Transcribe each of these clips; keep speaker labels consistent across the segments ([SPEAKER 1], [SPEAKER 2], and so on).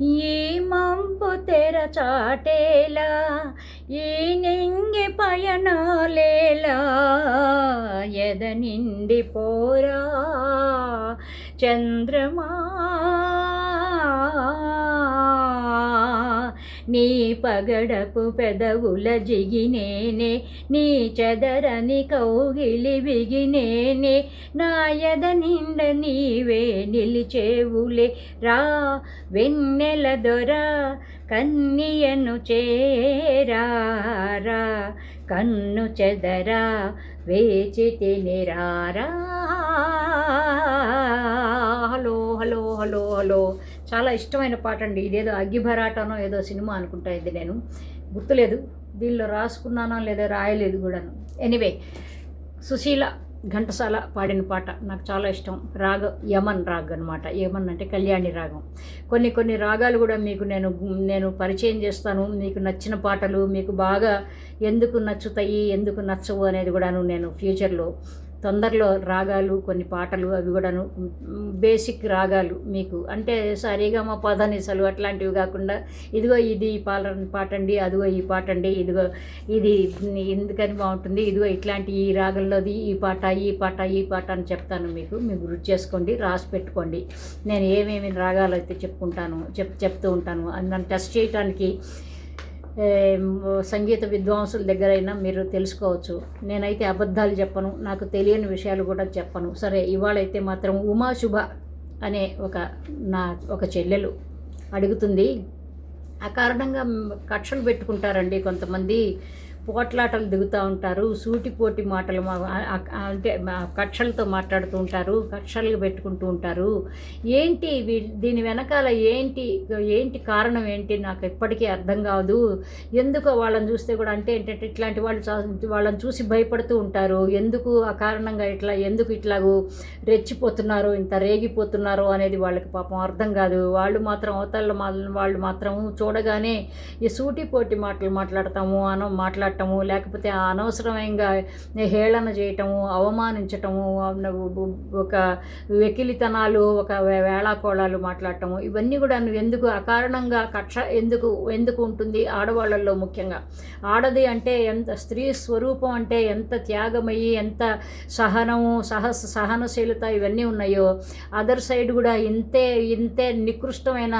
[SPEAKER 1] ఈ మంపు తెర చాటేలా ఈ నింగి పయనాలేలా ఎద నిండి పోరా చంద్రమా? నీ పగడపు పెదవుల జిగినేనే నీ చెదరని కౌగిలి బిగినేనే నాయద నిండ నీవే నిలిచేవులే రా వెన్నెల దొర కన్నియను చేరారా కన్ను చెదరా వేచి తినిరారా హలో హలో. చాలా ఇష్టమైన పాట అండి ఇదేదో అగ్గిభరాటనో ఏదో సినిమా అనుకుంటా ఇది నేను. గుర్తులేదు. దీనిలో రాసుకున్నానో లేదా రాయలేదు కూడాను. ఎనీవే సుశీల ఘంటసాల పాడిన పాట నాకు చాలా ఇష్టం. రాగ యమన్ రాగ్ అనమాట యమన్ అంటే కళ్యాణి రాగం. కొన్ని కొన్ని రాగాలు కూడా మీకు నేను నేను పరిచయం చేస్తాను. మీకు నచ్చిన పాటలు మీకు బాగా ఎందుకు నచ్చుతాయి ఎందుకు నచ్చవు అనేది కూడాను నేను ఫ్యూచర్లో తొందరలో రాగాలు కొన్ని పాటలు అవి కూడాను బేసిక్ రాగాలు మీకు. అంటే సరిగమ పదనిసలు అట్లాంటివి కాకుండా ఇదిగో ఇది ఈ పాల పాట అండి అదిగో ఈ పాట అండి ఇదిగో ఇది ఎందుకని బాగుంటుంది ఇదిగో ఇట్లాంటి ఈ రాగంలోది ఈ పాట ఈ పాట ఈ పాట అని చెప్తాను మీకు. మీరు గుర్తు చేసుకోండి రాసి పెట్టుకోండి. నేను ఏమేమి రాగాలు అయితే చెప్పుకుంటాను చెప్ చెప్తూ ఉంటాను అది నన్ను టెస్ట్ చేయడానికి సంగీత విద్వాంసుల దగ్గరైనా మీరు తెలుసుకోవచ్చు. నేనైతే అబద్ధాలు చెప్పను నాకు తెలియని విషయాలు కూడా చెప్పను. సరే ఇవాళైతే మాత్రం ఉమాశుభ అనే ఒక నా ఒక చెల్లెలు అడుగుతుంది. ఆ కారణంగా కక్షలు పెట్టుకుంటారండి కొంతమంది. పోట్లాటలు దిగుతూ ఉంటారు సూటిపోటి మాటలు మా- అంటే కక్షలతో మాట్లాడుతూ ఉంటారు కక్షలు పెట్టుకుంటూ ఉంటారు. ఏంటి వీ- దీని వెనకాల ఏంటి ఏంటి కారణం ఏంటి? నాకు ఎప్పటికీ అర్థం కాదు. ఎందుకో వాళ్ళని చూస్తే కూడా అంటే ఏంటంటే ఇట్లాంటి వాళ్ళు వాళ్ళని చూసి భయపడుతూ ఉంటారు. ఎందుకు ఆ కారణంగా ఇట్లా ఎందుకు ఇట్లాగూ రెచ్చిపోతున్నారు ఇంత రేగిపోతున్నారు అనేది వాళ్ళకి పాపం అర్థం కాదు. వాళ్ళు మాత్రం అవతల వాళ్ళు మాత్రం చూడగానే ఈ సూటిపోటి మాటలు మాట్లాడతాము అన మాట్లాడటము లేకపోతే అనవసరమైన హేళన చేయటము అవమానించటము ఒక వెకిలితనాలు ఒక వేళాకోళాలు మాట్లాడటము ఇవన్నీ కూడా నువ్వు ఎందుకు అకారణంగా కక్ష ఎందుకు ఎందుకు ఉంటుంది ఆడవాళ్ళల్లో ముఖ్యంగా? ఆడది అంటే ఎంత స్త్రీ స్వరూపం అంటే ఎంత త్యాగమయ్యి ఎంత సహనము సహ సహనశీలత ఇవన్నీ ఉన్నాయో అదర్ సైడ్ కూడా ఇంతే ఇంతే నికృష్టమైన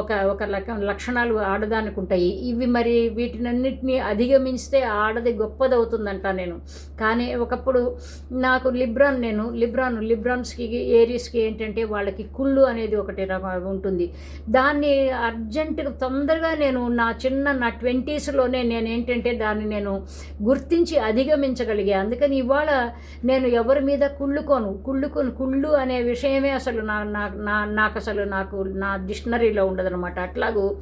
[SPEAKER 1] ఒక ఒక లక్షణాలు ఆడదానికి ఉంటాయి ఇవి మరి వీటినన్నిటిని అధిగమించితే ఆడది గొప్పదవుతుందంట నేను. కానీ ఒకప్పుడు నాకు లిబ్రాన్ నేను లిబ్రాన్ లిబ్రాన్స్కి ఏరీస్కి ఏంటంటే వాళ్ళకి కుళ్ళు అనేది ఒకటి ఉంటుంది. దాన్ని అర్జెంటుగా తొందరగా నేను నా చిన్న నా ట్వంటీస్లోనే నేను ఏంటంటే దాన్ని నేను గుర్తించి అధిగమించగలిగా. అందుకని ఇవాళ నేను ఎవరి మీద కుళ్ళుకోను కుళ్ళుకోను కుళ్ళు అనే విషయమే అసలు నా నా- నాకు అసలు నాకు నా డిక్షనరీలో ఉండదనమాట అట్లాగూ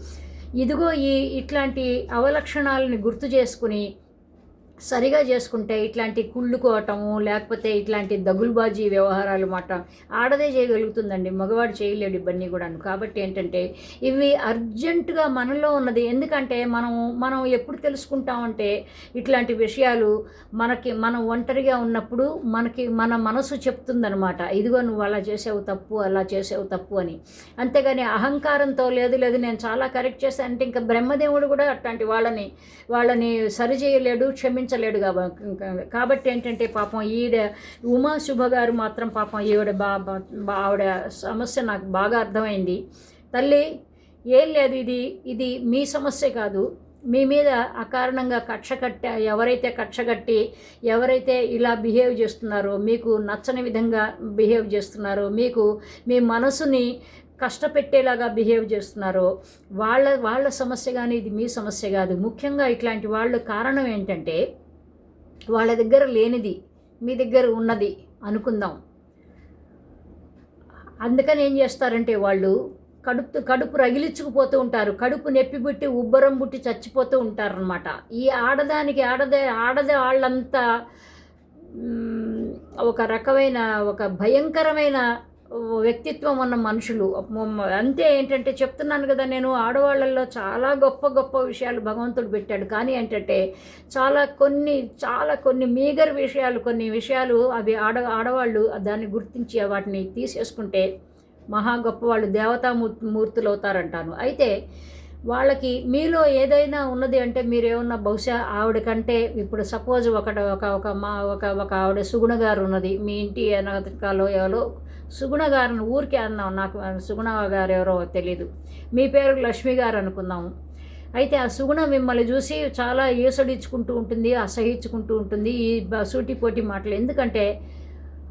[SPEAKER 1] ఇదిగో ఈ ఇట్లాంటి అవలక్షణాలని గుర్తు చేసుకుని సరిగా చేసుకుంటే ఇట్లాంటి కుళ్ళుకోవటము లేకపోతే ఇట్లాంటి దగులుబాజీ వ్యవహారాలు మాట ఆడదే చేయగలుగుతుందండి. మగవాడు చేయలేడు ఇవన్నీ కూడాను. కాబట్టి ఏంటంటే ఇవి అర్జెంటుగా మనలో ఉన్నది. ఎందుకంటే మనం మనం ఎప్పుడు తెలుసుకుంటామంటే ఇట్లాంటి విషయాలు మనకి మనం ఒంటరిగా ఉన్నప్పుడు మనకి మన మనసు చెప్తుందనమాట ఇదిగో నువ్వు అలా చేసావు తప్పు అలా చేసావు తప్పు అని. అంతేగాని అహంకారంతో లేదు లేదు నేను చాలా కరెక్ట్ చేశాను అంటే ఇంకా బ్రహ్మదేవుడు కూడా అట్లాంటి వాళ్ళని వాళ్ళని సరిచేయలేడు క్షమించ కాబ- కాబట్టి ఏంటంటే పాపం ఈడ ఉమా శుభ గారు మాత్రం పాపం ఈవిడ బా బా- ఆవిడ సమస్య నాకు బాగా అర్థమైంది. తల్లి ఏం లేదు ఇది ఇది మీ సమస్య కాదు. మీ మీద అకారణంగా కక్ష కట్ట ఎవరైతే కక్ష కట్టి ఎవరైతే ఇలా బిహేవ్ చేస్తున్నారో మీకు నచ్చని విధంగా బిహేవ్ చేస్తున్నారో మీకు మీ మనసుని కష్టపెట్టేలాగా బిహేవ్ చేస్తున్నారో వాళ్ళ వాళ్ళ సమస్య కానీ ఇది మీ సమస్య కాదు. ముఖ్యంగా ఇట్లాంటి వాళ్ళ కారణం ఏంటంటే వాళ్ళ దగ్గర లేనిది మీ దగ్గర ఉన్నది అనుకుందాం. అందుకని ఏం చేస్తారంటే వాళ్ళు కడుపు కడుపు రగిలించుకుపోతూ ఉంటారు. కడుపు నొప్పి పుట్టి ఉబ్బరం పుట్టి చచ్చిపోతూ ఉంటారనమాట ఈ ఆడదానికి ఆడదే ఆడదే వాళ్ళంతా ఒక రకమైన ఒక భయంకరమైన వ్యక్తిత్వం ఉన్న మనుషులు. అంతే ఏంటంటే చెప్తున్నాను కదా నేను ఆడవాళ్ళల్లో చాలా గొప్ప గొప్ప విషయాలు భగవంతుడు పెట్టాడు. కానీ ఏంటంటే చాలా కొన్ని చాలా కొన్ని మీగర్ విషయాలు కొన్ని విషయాలు అవి ఆడ ఆడవాళ్ళు దాన్ని గుర్తించి వాటిని తీసేసుకుంటే మహా గొప్ప వాళ్ళు దేవతా మూర్తులు అవుతారంటాను అయితే వాళ్ళకి మీలో ఏదైనా ఉన్నది అంటే మీరు ఏమన్నా బహుశా ఆవిడ కంటే ఇప్పుడు సపోజ్ ఒకట ఒక ఒక మా ఒక ఒక ఆవిడ సుగుణ గారు ఉన్నది మీ ఇంటి అనగతికాలో ఎవరో సుగుణ గారిని ఊరికే అన్నాం నాకు సుగుణ గారు ఎవరో తెలియదు మీ పేరు లక్ష్మి గారు అనుకుందాము. అయితే ఆ సుగుణ మిమ్మల్ని చూసి చాలా ఈసడించుకుంటూ ఉంటుంది అసహించుకుంటూ ఉంటుంది ఈ సూటి పోటీ మాటలు. ఎందుకంటే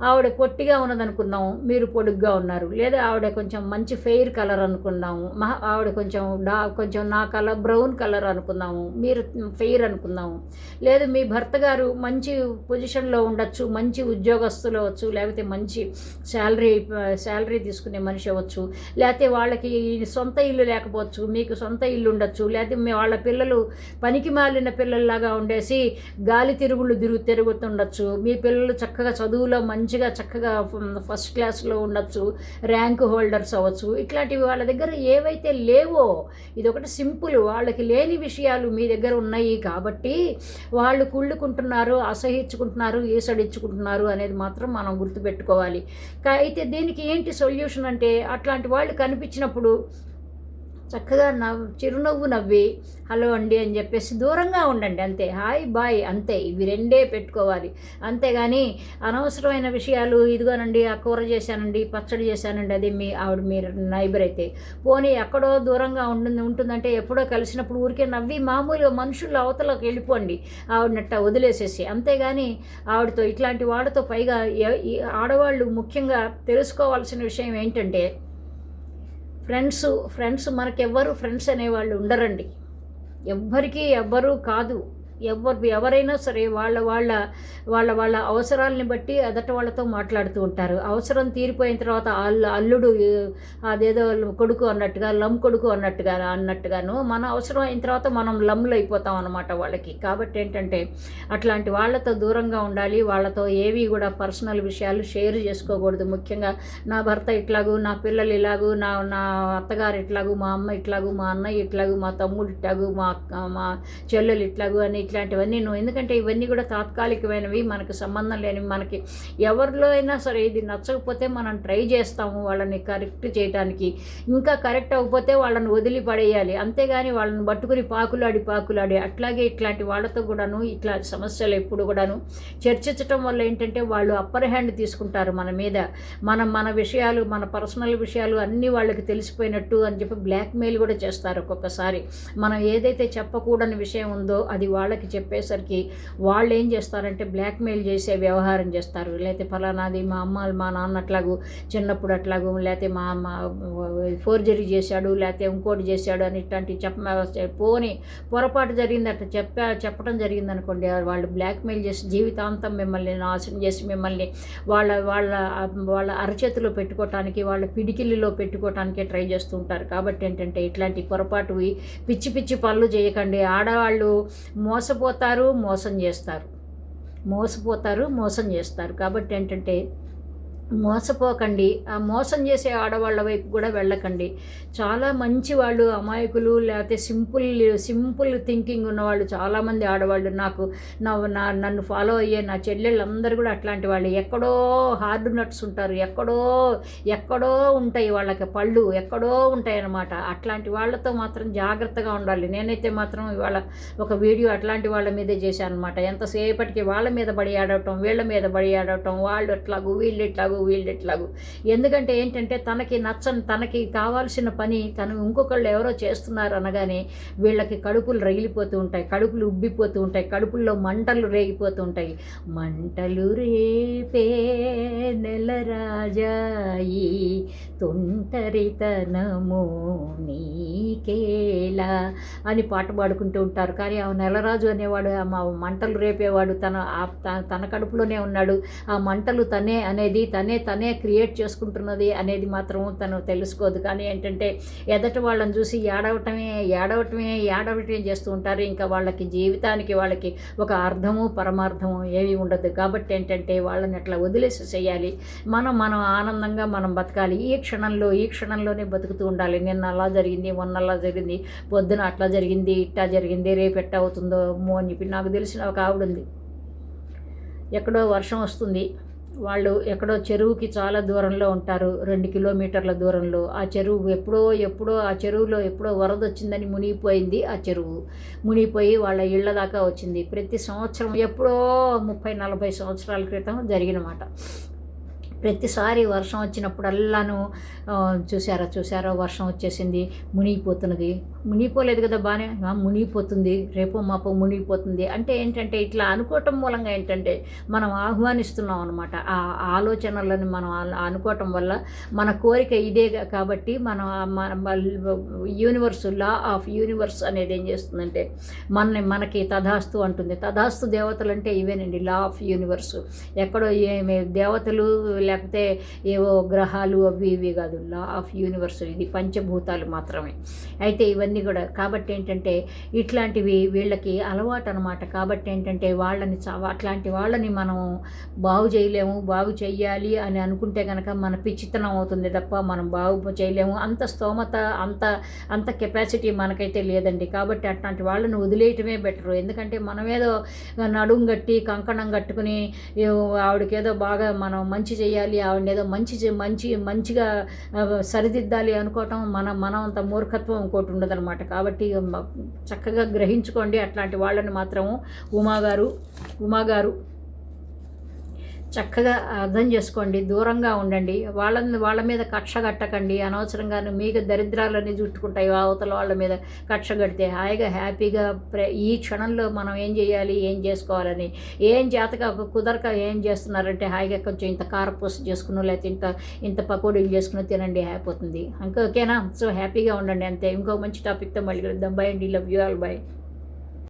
[SPEAKER 1] ఆవిడ పొట్టిగా ఉన్నదనుకుందాం మీరు పొడుగ్గా ఉన్నారు. లేదా ఆవిడ కొంచెం మంచి ఫెయిర్ కలర్ అనుకుందాము మహా ఆవిడ కొంచెం డా కొంచెం నా కలర్ బ్రౌన్ కలర్ అనుకుందాము మీరు ఫెయిర్ అనుకుందాము. లేదు మీ భర్త గారు మంచి పొజిషన్లో ఉండొచ్చు మంచి ఉద్యోగస్తులు అవ్వచ్చు లేకపోతే మంచి శాలరీ శాలరీ తీసుకునే మనిషి అవ్వచ్చు. లేకపోతే వాళ్ళకి సొంత ఇల్లు లేకపోవచ్చు మీకు సొంత ఇల్లు ఉండొచ్చు. లేకపోతే మీ వాళ్ళ పిల్లలు పనికి మాలిన పిల్లల్లాగా ఉండేసి గాలి తిరుగుళ్ళు తిరుగు తిరుగుతుండొచ్చు. మీ పిల్లలు చక్కగా చదువులో మంచి మంచిగా చక్కగా ఫస్ట్ క్లాస్లో ఉండొచ్చు ర్యాంక్ హోల్డర్స్ అవ్వచ్చు. ఇట్లాంటివి వాళ్ళ దగ్గర ఏవైతే లేవో ఇది ఒకటి సింపుల్. వాళ్ళకి లేని విషయాలు మీ దగ్గర ఉన్నాయి కాబట్టి వాళ్ళు కుళ్ళుకుంటున్నారు అసహించుకుంటున్నారు ఈసడించుకుంటున్నారు అనేది మాత్రం మనం గుర్తుపెట్టుకోవాలి. అయితే దీనికి ఏంటి సొల్యూషన్ అంటే అట్లాంటి వాళ్ళు కనిపించినప్పుడు చక్కగా నవ్వు చిరునవ్వు నవ్వి హలో అండి అని చెప్పేసి దూరంగా ఉండండి అంతే. హాయ్ బాయ్ అంతే. ఇవి రెండే పెట్టుకోవాలి. అంతేగాని అనవసరమైన విషయాలు ఇదిగోనండి ఆ కూర చేశానండి పచ్చడి చేశానండి అది మీ ఆవిడ మీరు నైబర్ అయితే. పోనీ ఎక్కడో దూరంగా ఉంటుంది ఉంటుందంటే ఎప్పుడో కలిసినప్పుడు ఊరికే నవ్వి మామూలుగా మనుషులు అవతలకు వెళ్ళిపోండి ఆవిడనట్ట వదిలేసేసి. అంతేగాని ఆవిడతో ఇట్లాంటి వాళ్ళతో పైగా ఆడవాళ్ళు ముఖ్యంగా తెలుసుకోవాల్సిన విషయం ఏంటంటే ఫ్రెండ్స్ ఫ్రెండ్స్ మనకెవ్వరు ఫ్రెండ్స్ అనేవాళ్ళు ఉండరండి. ఎవ్వరికీ ఎవ్వరూ కాదు. ఎవరు ఎవరైనా సరే వాళ్ళ వాళ్ళ వాళ్ళ వాళ్ళ అవసరాలని బట్టి ఎదట వాళ్ళతో మాట్లాడుతూ ఉంటారు. అవసరం తీరిపోయిన తర్వాత అల్లు అల్లుడు అదేదో కొడుకు అన్నట్టుగా లమ్ కొడుకు అన్నట్టుగా అన్నట్టుగాను మన అవసరం అయిన తర్వాత మనం లమ్లు అయిపోతాం అనమాట వాళ్ళకి. కాబట్టి ఏంటంటే అట్లాంటి వాళ్ళతో దూరంగా ఉండాలి. వాళ్ళతో ఏవి కూడా పర్సనల్ విషయాలు షేర్ చేసుకోకూడదు. ముఖ్యంగా నా భర్త ఇట్లాగు నా పిల్లలు ఇలాగూ నా నా అత్తగారు ఇట్లాగూ మా అమ్మ ఇట్లాగు మా అన్నయ్య ఇట్లాగు మా తమ్ముడు ఇట్లాగూ మా మా చెల్లెలు ఇట్లాగు అని ఇట్లాంటివన్నీ నువ్వు ఎందుకంటే ఇవన్నీ కూడా తాత్కాలికమైనవి మనకు సంబంధం లేనివి మనకి ఎవరిలో అయినా సరే ఇది నచ్చకపోతే మనం ట్రై చేస్తాము వాళ్ళని కరెక్ట్ చేయడానికి ఇంకా కరెక్ట్ అవ్వకపోతే వాళ్ళని వదిలి పడేయాలి అంతేగాని వాళ్ళని పట్టుకుని పాకులాడి పాకులాడి అట్లాగే ఇట్లాంటి వాళ్ళతో కూడాను ఇట్లాంటి సమస్యలు ఎప్పుడు కూడాను చర్చించటం వల్ల ఏంటంటే వాళ్ళు అప్పర్ హ్యాండ్ తీసుకుంటారు మన మీద. మనం మన విషయాలు మన పర్సనల్ విషయాలు అన్నీ వాళ్ళకి తెలిసిపోయినట్టు అని చెప్పి బ్లాక్మెయిల్ కూడా చేస్తారు ఒక్కొక్కసారి. మనం ఏదైతే చెప్పకూడని విషయం ఉందో అది వాళ్ళకి వాళ్ళకి చెప్పేసరికి వాళ్ళు ఏం చేస్తారంటే బ్లాక్మెయిల్ చేసే వ్యవహారం చేస్తారు. లేకపోతే ఫలానాది మా అమ్మ మా నాన్న అట్లాగూ చిన్నప్పుడు అట్లాగూ లేకపోతే మా అమ్మ ఫోర్జరీ చేశాడు లేకపోతే ఇంకోటి చేశాడు అని ఇట్లాంటి చెప్ప పోని పొరపాటు జరిగింది అట్లా చెప్పా చెప్పడం జరిగింది అనుకోండి వాళ్ళు బ్లాక్మెయిల్ చేసి జీవితాంతం మిమ్మల్ని నాశనం చేసి మిమ్మల్ని వాళ్ళ వాళ్ళ వాళ్ళ అరచేతిలో పెట్టుకోవటానికి వాళ్ళ పిడికిలిలో పెట్టుకోవటానికే ట్రై చేస్తూ ఉంటారు. కాబట్టి ఏంటంటే ఇట్లాంటి పొరపాటు పిచ్చి పిచ్చి పనులు చేయకండి. ఆడవాళ్ళు మోస మోసపోతారు మోసం చేస్తారు. మోసపోతారు మోసం చేస్తారు. కాబట్టి ఏంటంటే మోసపోకండి. ఆ మోసం చేసే ఆడవాళ్ళ వైపు కూడా వెళ్ళకండి. చాలా మంచి వాళ్ళు అమాయకులు లేకపోతే సింపుల్ సింపుల్ థింకింగ్ ఉన్నవాళ్ళు చాలామంది ఆడవాళ్ళు. నాకు నా నన్ను ఫాలో అయ్యే నా చెల్లెళ్ళందరూ కూడా అట్లాంటి వాళ్ళు. ఎక్కడో హార్డ్ నట్స్ ఉంటారు. ఎక్కడో ఎక్కడో ఉంటాయి వాళ్ళకి పళ్ళు. ఎక్కడో ఉంటాయి అన్నమాట అట్లాంటి వాళ్ళతో మాత్రం జాగ్రత్తగా ఉండాలి. నేనైతే మాత్రం ఇవాళ ఒక వీడియో అట్లాంటి వాళ్ళ మీదే చేశాను అనమాట ఎంతసేపటికి వాళ్ళ మీద బడి ఆడటం వీళ్ళ మీద బడి ఆడటం వాళ్ళు ఎట్లాగూ వీళ్ళు ఎట్లాగూ వీళ్ళు ఎట్లాగు ఎందుకంటే ఏంటంటే తనకి నచ్చని తనకి కావాల్సిన పని తను ఇంకొకళ్ళు ఎవరో చేస్తున్నారు అనగానే వీళ్ళకి కడుపులు రగిలిపోతూ ఉంటాయి కడుపులు ఉబ్బిపోతూ ఉంటాయి కడుపుల్లో మంటలు రేగిపోతూ ఉంటాయి. మంటలు రేపే నెల రాజాయి తొంటరితనము నీకేలా అని పాట పాడుకుంటూ ఉంటారు. కానీ ఆ నెలరాజు అనేవాడు మా మంటలు రేపేవాడు తన తన కడుపులోనే ఉన్నాడు. ఆ మంటలు తనే అనేది తనే తనే క్రియేట్ చేసుకుంటున్నది అనేది మాత్రం తను తెలుసుకోదు. కానీ ఏంటంటే ఎదటి వాళ్ళని చూసి ఏడవటమే ఏడవటమే ఏడవటమే చేస్తూ ఉంటారు. ఇంకా వాళ్ళకి జీవితానికి వాళ్ళకి ఒక అర్థము పరమార్థము ఏమీ ఉండదు. కాబట్టి ఏంటంటే వాళ్ళని అట్లా వదిలేసి చేయాలి. మనం మనం ఆనందంగా మనం బతకాలి. ఈ క్షణంలో ఈ క్షణంలోనే బతుకుతూ ఉండాలి. నిన్న అలా జరిగింది మొన్న అలా జరిగింది పొద్దున అట్లా జరిగింది ఇట్టా జరిగింది రేపు ఎట్ట అవుతుందో అని చెప్పి నాకు తెలిసిన ఒక ఆవిడ ఉంది. ఎక్కడో వర్షం వస్తుంది. వాళ్ళు ఎక్కడో చెరువుకి చాలా దూరంలో ఉంటారు రెండు కిలోమీటర్ల దూరంలో. ఆ చెరువు ఎప్పుడో ఎప్పుడో ఆ చెరువులో ఎప్పుడో వరద వచ్చిందని మునిగిపోయింది ఆ చెరువు. మునిగిపోయి వాళ్ళ ఇళ్ళ దాకా వచ్చింది. ప్రతి సంవత్సరం ఎప్పుడో ముప్పై నలభై సంవత్సరాల క్రితం జరిగిన మాట ప్రతిసారి వర్షం వచ్చినప్పుడల్లాను ఆ, చూసారా చూసారా వర్షం వచ్చేసింది మునిగిపోతున్నది. మునిగిపోలేదు కదా బాగానే మునిగిపోతుంది రేపో మాపో మునిగిపోతుంది. అంటే ఏంటంటే ఇట్లా అనుకోవటం మూలంగా ఏంటంటే మనం ఆహ్వానిస్తున్నాం అనమాట ఆ ఆలోచనలను మనం అనుకోవటం వల్ల మన కోరిక ఇదే కాబట్టి మనం మన యూనివర్స్ లా ఆఫ్ యూనివర్స్ అనేది ఏం చేస్తుందంటే మన మనకి తథాస్తు అంటుంది. తథాస్తు దేవతలు అంటే ఇవేనండి లా ఆఫ్ యూనివర్స్. ఎక్కడో ఏమి దేవతలు లేకపోతే ఏవో గ్రహాలు అవి ఇవి కాదు లా ఆఫ్ యూనివర్స్ ఇది పంచభూతాలు మాత్రమే. అయితే ఇవన్నీ కూడా కాబట్టి ఏంటంటే ఇట్లాంటివి వీళ్ళకి అలవాటు అనమాట కాబట్టి ఏంటంటే వాళ్ళని చా- అట్లాంటి వాళ్ళని మనం బాగు చేయలేము బాగు చేయాలి అని అనుకుంటే కనుక మన పిచ్చితనం అవుతుంది తప్ప మనం బాగు చేయలేము. అంత స్తోమత అంత అంత కెపాసిటీ మనకైతే లేదండి. కాబట్టి అట్లాంటి వాళ్ళని వదిలేయటమే బెటరు. ఎందుకంటే మనమేదో నడుం గట్టి కంకణం కట్టుకుని ఆవిడకేదో బాగా మనం మంచి చేయాలి ఆవిడని ఏదో మంచి మంచి మంచిగా సరిదిద్దాలి అనుకోవటం మన మనం అంత మూర్ఖత్వం ఇంకోటి ఉండదన్నమాట. కాబట్టి చక్కగా గ్రహించుకోండి అట్లాంటి వాళ్ళని మాత్రము. ఉమాగారు ఉమాగారు చక్కగా అర్థం చేసుకోండి దూరంగా ఉండండి. వాళ్ళని వాళ్ళ మీద కక్ష కట్టకండి. అనవసరంగా మీకు దరిద్రాలన్నీ చుట్టుకుంటాయి అవతల వాళ్ళ మీద కక్ష కడితే. హాయిగా హ్యాపీగా ప్రే ఈ క్షణంలో మనం ఏం చేయాలి ఏం చేసుకోవాలని. ఏం జాతక కుదరక ఏం చేస్తున్నారంటే హాయిగా కొంచెం ఇంత కారపూస చేసుకుని లేకపోతే ఇంత ఇంత పకోడీలు చేసుకుని తినండి అయిపోతుంది. ఇంకా ఓకేనా? సో హ్యాపీగా ఉండండి అంతే. ఇంకో మంచి టాపిక్తో మళ్ళీ కలుద్దాం. బై అండి. Love you all by